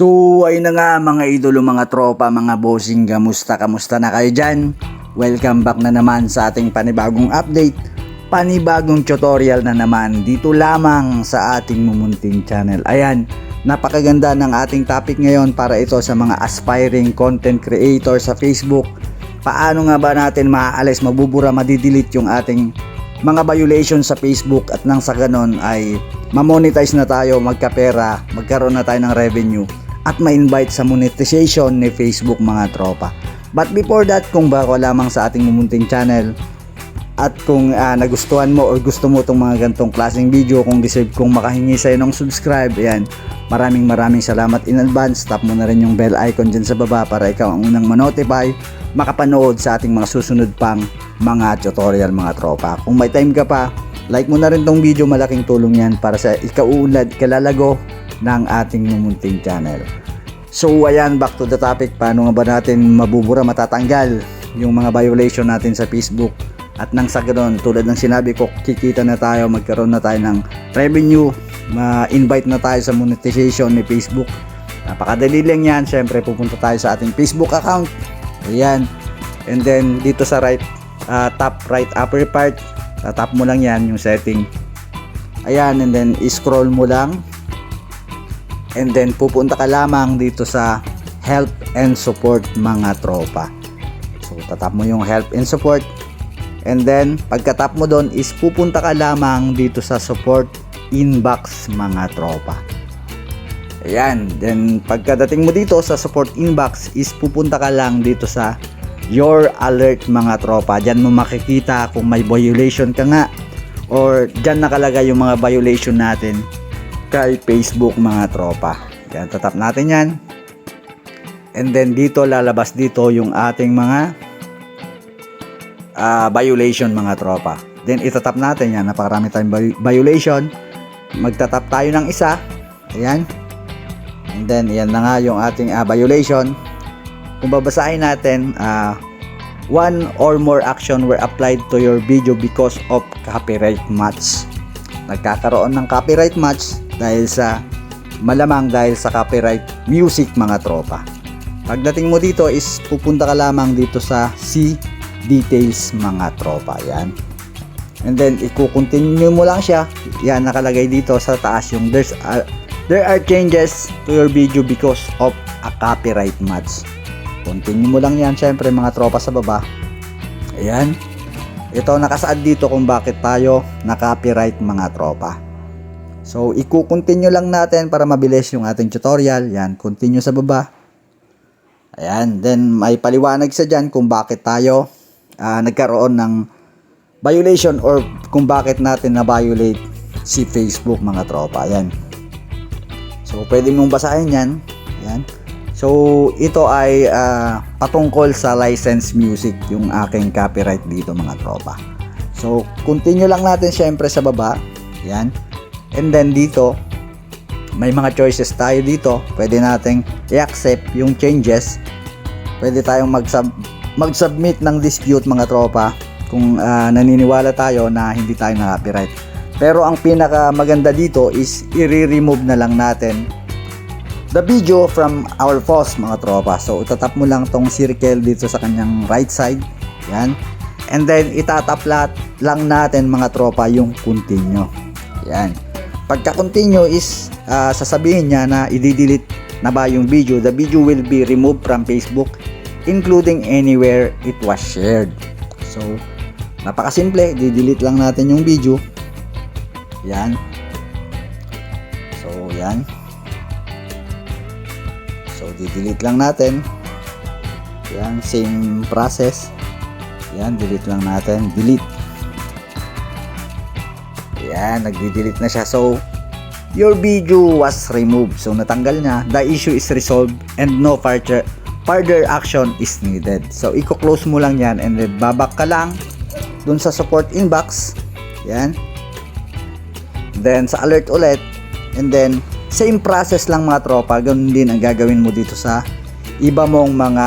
So, ayun na nga mga idolo, mga tropa, mga bossing, kamusta, kamusta na kayo dyan? Welcome back na naman sa ating panibagong update, panibagong tutorial na naman dito lamang sa ating mumunting channel. Ayan, napakaganda ng ating topic ngayon para ito sa mga aspiring content creator sa Facebook. Paano nga ba natin maaalis, mabubura, madidelete yung ating mga violation sa Facebook at nang sa ganon ay mamonetize na tayo, magkapera, magkaroon na tayo ng revenue at ma-invite sa monetization ni Facebook mga tropa. But before that, kung bago lamang sa ating mumunting channel at kung ah, nagustuhan mo or gusto mo itong mga gantong klaseng video, kung deserve kong makahingi sa'yo ng subscribe, ayan, maraming maraming salamat in advance. Tap mo na rin yung bell icon dyan sa baba para ikaw ang unang manotify, makapanood sa ating mga susunod pang mga tutorial mga tropa. Kung may time ka pa, like mo na rin tong video, malaking tulong yan para sa ikauunlad, ikalalago ng ating mumunting channel. So ayan, back to the topic, paano nga ba natin mabubura, matatanggal yung mga violation natin sa Facebook at nang sa ganoon, tulad ng sinabi ko, kikita na tayo, magkaroon na tayo ng revenue, ma-invite na tayo sa monetization ni Facebook. Napakadali lang yan, syempre pupunta tayo sa ating Facebook account. Ayan. And then dito sa right ah, top right upper part, tatap mo lang yan yung setting. Ayan, and then scroll mo lang and then pupunta ka lamang dito sa help and support mga tropa. So tatap mo yung help and support. And then pagkatap mo doon is pupunta ka lamang dito sa support inbox mga tropa. Ayan then pagkadating mo dito sa support inbox is pupunta ka lang dito sa your alert mga tropa. Dyan mo makikita kung may violation ka nga or dyan nakalagay yung mga violation natin kay Facebook mga tropa. Yan, tatap natin yan. And then dito lalabas dito yung ating mga ah, violation mga tropa. Then itatap natin yan. Napakarami tayong vi- violation. Magtatap tayo ng isa. Ayan. And then yan na nga yung ating ah, violation. Kung babasahin natin, ah, one or more action were applied to your video because of copyright match nagkakaroon ng copyright match dahil sa malamang dahil sa copyright music mga tropa. Pagdating mo dito is pupunta ka lamang dito sa see details mga tropa. Yan. And then i-continue mo lang siya. Yan nakalagay dito sa taas yung there's a- there are changes to your video because of a copyright match. Continue mo lang yan syempre mga tropa sa baba. Ayan. Ito nakasaad dito kung bakit tayo na-copyright mga tropa. So, i-continue lang natin para mabilis yung ating tutorial. Yan, continue sa baba. Ayan, then may paliwanag sa dyan kung bakit tayo ah, nagkaroon ng violation or kung bakit natin na-violate si Facebook mga tropa. Ayan. So, pwede mong basahin yan. Ayan. So, ito ay ah, patungkol sa license music, yung aking copyright dito mga tropa. So, continue lang natin syempre sa baba. Yan. And then dito, may mga choices tayo dito. Pwede nating i-accept yung changes. Pwede tayong mag-sub- mag-submit ng dispute mga tropa kung ah, naniniwala tayo na hindi tayo na copyright. Pero ang pinaka maganda dito is i-remove na lang natin the video from our post mga tropa. So itatap mo lang tong circle dito sa kanyang right side. Yan. And then itatap lat lang natin mga tropa yung continue. Yan. Pagka continue is ah, sasabihin niya na i-delete na ba yung video. The video will be removed from Facebook including anywhere it was shared. So napakasimple, di-delete lang natin yung video. Yan. So yan. So, di-delete lang natin. Yan, same process. Yan, delete lang natin. Delete. Yan, nagdi-delete na siya. So, your video was removed. So, natanggal niya. The issue is resolved and no further further action is needed. So, i-close mo lang yan and then babak ka lang dun sa support inbox. Yan. Then, sa alert ulit. And then, same process lang mga tropa. Ganun din ang gagawin mo dito sa iba mong mga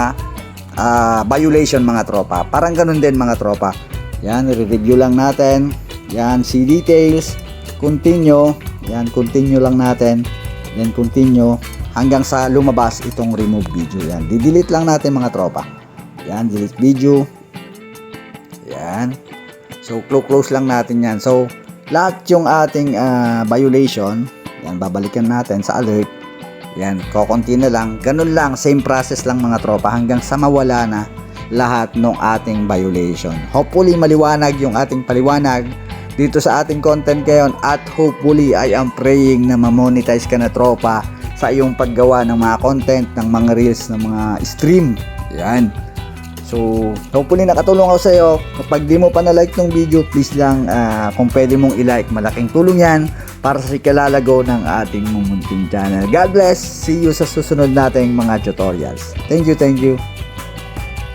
ah, violation mga tropa. Parang ganun din mga tropa. Yan, i-review lang natin. Yan, see details. Continue. Yan, continue lang natin. Then, continue. hanggang sa lumabas itong remove video. Yan. Didelete lang natin mga tropa. Yan, delete video. Yan. So, close lang natin yan. So, lahat yung ating ah, violation, yan, babalikan natin sa alert. Yan, kokonti na lang. Ganun lang, same process lang mga tropa hanggang sa mawala na lahat ng ating violation. Hopefully, maliwanag yung ating paliwanag dito sa ating content ngayon at hopefully I am praying na ma-monetize ka na tropa sa iyong paggawa ng mga content, ng mga reels, ng mga stream. Yan. So, hopefully nakatulong ako sa iyo. Kapag di mo pa na-like ng video, please lang ah, kung pwede mong i-like. Malaking tulong yan para sa ikalalago ng ating mumunting channel. God bless! See you sa susunod nating mga tutorials. Thank you, thank you.